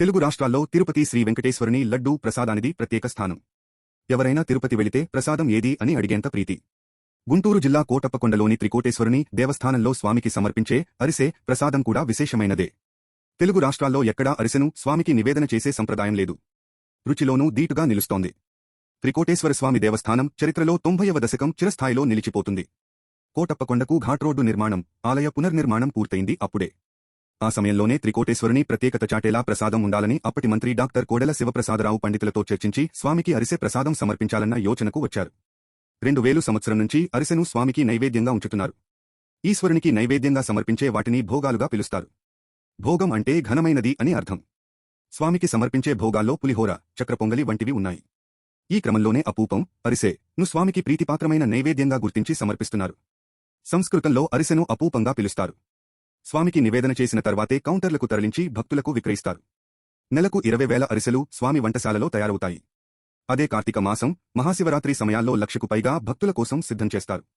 తెలుగు రాష్ట్రాల్లో తిరుపతి శ్రీ వెంకటేశ్వరుని లడ్డూ ప్రసాదానిది ప్రత్యేక స్థానం. ఎవరైనా తిరుపతి వెళితే ప్రసాదం ఏది అని అడిగేంత ప్రీతి. గుంటూరు జిల్లా కోటప్పకొండలోని త్రికోటేశ్వరుని దేవస్థానంలో స్వామికి సమర్పించే అరిసె ప్రసాదం కూడా విశేషమైనదే. తెలుగు రాష్ట్రాల్లో ఎక్కడా అరిసెను స్వామికి నివేదన చేసే సంప్రదాయం లేదు. రుచిలోనూ దీటుగా నిలుస్తోంది. త్రికోటేశ్వర స్వామి దేవస్థానం చరిత్రలో తొంభైవ దశకం చిరస్థాయిలో నిలిచిపోతుంది. కోటప్పకొండకు ఘాట్ రోడ్డు నిర్మాణం ఆలయ పునర్నిర్మాణం పూర్తయింది అప్పుడే. ఆ సమయంలోనే త్రికోటేశ్వరుని ప్రత్యేకత చాటేలా ప్రసాదం ఉండాలని అప్పటి మంత్రి డాక్టర్ కోడెల శివప్రసాదరావు పండితులతో చర్చించి స్వామికి అరిసె ప్రసాదం సమర్పించాలన్న యోచనకు వచ్చారు. రెండు వేలు సంవత్సరం నుంచి అరిసెను స్వామికి నైవేద్యంగా ఉంచుతున్నారు. ఈశ్వరునికి నైవేద్యంగా సమర్పించే వాటిని భోగాలుగా పిలుస్తారు. భోగం అంటే ఘనమైనది అని అర్థం. స్వామికి సమర్పించే భోగాల్లో పులిహోర చక్రపొంగలి వంటివి ఉన్నాయి. ఈ క్రమంలోనే అపూపం అరిసె ను స్వామికి ప్రీతిపాత్రమైన నైవేద్యంగా గుర్తించి సమర్పిస్తున్నారు. సంస్కృతంలో అరిసెను అపూపంగా పిలుస్తారు. స్వామికి నివేదన చేసిన తర్వాతే కౌంటర్లకు తరలించి భక్తులకు విక్రయిస్తారు. నెలకు ఇరవై వేల అరిసెలు స్వామి వంటశాలలో తయారవుతాయి. అదే కార్తీక మాసం మహాశివరాత్రి సమయాల్లో లక్షకు పైగా భక్తుల కోసం సిద్ధం చేస్తారు.